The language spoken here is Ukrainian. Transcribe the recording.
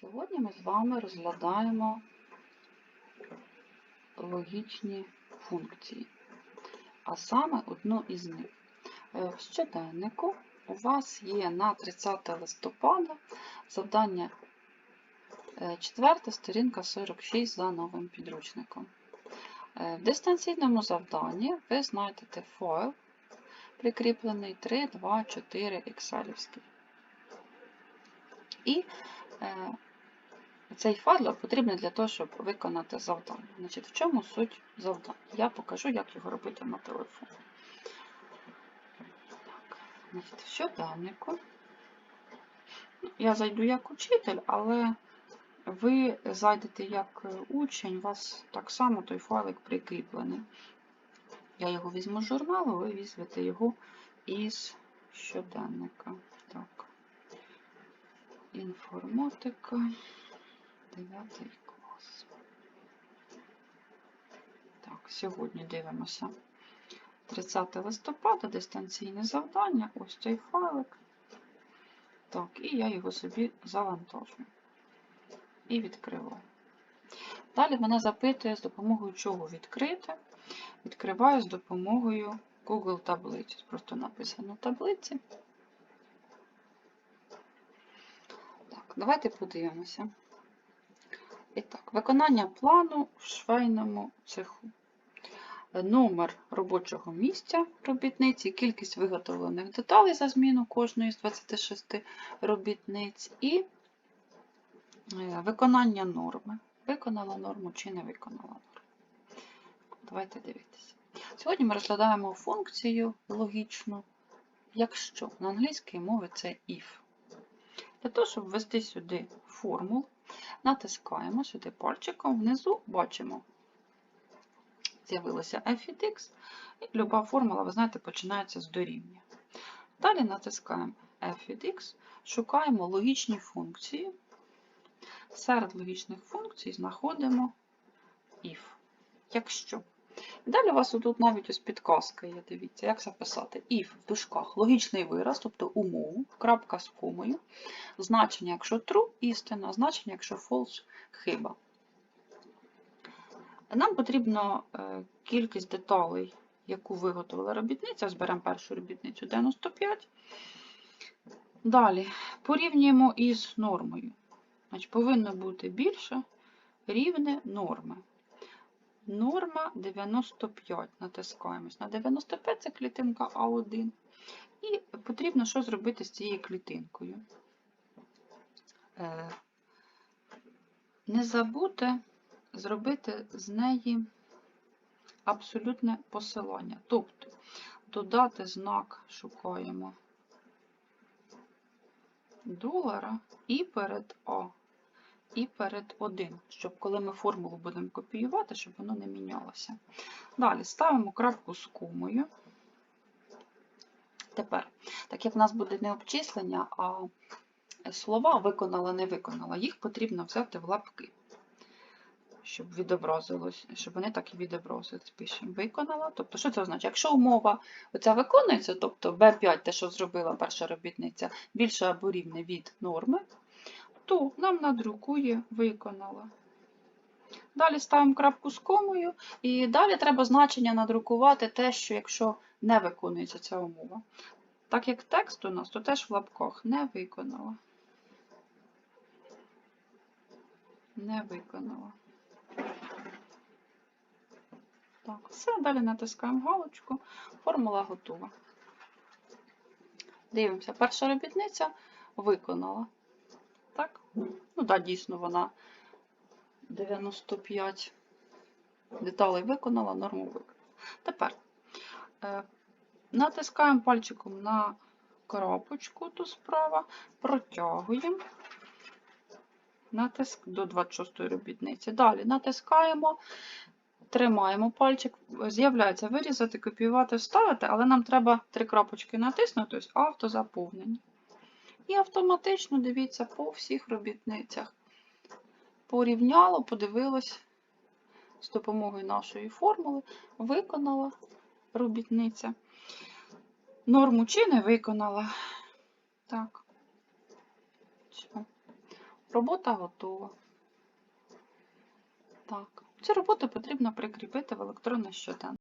Сьогодні ми з вами розглядаємо логічні функції, а саме одну із них. Е, В щоденнику у вас є на 30 листопада завдання 4, сторінка 46 за новим підручником. Е, В дистанційному завданні ви знайдете файл, прикріплений 3, 2, 4 Excel. І е, цей файл потрібен для того, щоб виконати завдання. Значить, в чому суть завдання? Я покажу, як його робити на телефоні. Так, значить, в щоденнику. Ну, Я зайду як учитель, але ви зайдете як учень, у вас так само той файлик прикріплений. Я його візьму з журналу, ви візьмете його із щоденника. Так. Інформатика, 9 клас. Так, сьогодні дивимося 30 листопада, дистанційне завдання, ось цей файлик. Так, і я його собі завантажую і відкриваю. Далі мене запитує, з допомогою чого відкрити. Відкриваю з допомогою Google таблиці. Просто написано таблиці. Так, давайте подивимося. І так, виконання плану в швейному цеху. Номер робочого місця робітниці, кількість виготовлених деталей за зміну кожної з 26 робітниць і е, виконання норми. Виконала норму чи не виконала норму. Давайте дивитися. Сьогодні ми розглядаємо функцію логічну, якщо на англійській мові це if. Для того, щоб ввести сюди формул, натискаємо сюди пальчиком, внизу бачимо, з'явилося f від x, і люба формула, ви знаєте, починається з дорівнює. Далі натискаємо f від x, шукаємо логічні функції. Серед логічних функцій знаходимо if. Якщо. Далі у вас тут навіть ось підказка є, дивіться, як записати. If в дужках логічний вираз, тобто умову, крапка з комою, значення, якщо true, істина, значення, якщо false, хиба. Нам потрібно е, кількість деталей, яку виготовила робітниця. Зберемо першу робітницю 95. Далі порівнюємо із нормою. Значить, Повинно бути більше рівне норми. Норма 95. Натискаємось. На 95 це клітинка А1. І потрібно що зробити з цією клітинкою. Е, Не забудьте зробити з неї абсолютне посилання. Тобто додати знак шукаємо долара і перед А, і перед 1, щоб коли ми формулу будемо копіювати, щоб воно не мінялося. Далі ставимо крапку з комою. Тепер, так як в нас буде не обчислення, а слова виконала, не виконала, їх потрібно взяти в лапки, щоб відобразилось, щоб вони так і відобразились. Пишемо виконала. Тобто, що це означає? Якщо умова оця виконується, тобто B5, те, що зробила перша робітниця, більше або рівне від норми, то нам надрукує виконала. Далі ставимо крапку з комою, і далі треба значення надрукувати те, що якщо не виконується ця умова. Так як текст у нас, то теж в лапках не виконала. Не виконала. Так, все, далі натискаємо галочку, формула готова. Дивимося, перша робітниця виконала. Ну, так, дійсно, вона 95 деталей виконала, норму виконала. Тепер е, натискаємо пальчиком на крапочку ту справа, протягуємо натиск до 26 робітниці. Далі натискаємо, тримаємо пальчик, з'являється вирізати, копіювати, вставити, але нам треба три крапочки натиснути, ось автозаповнення. І автоматично, дивіться, по всіх робітницях. Порівняло, подивилось з допомогою нашої формули, виконала робітниця. Норму чи не виконала. Так. Робота готова. Так, цю роботу потрібно прикріпити в електронний щоденник.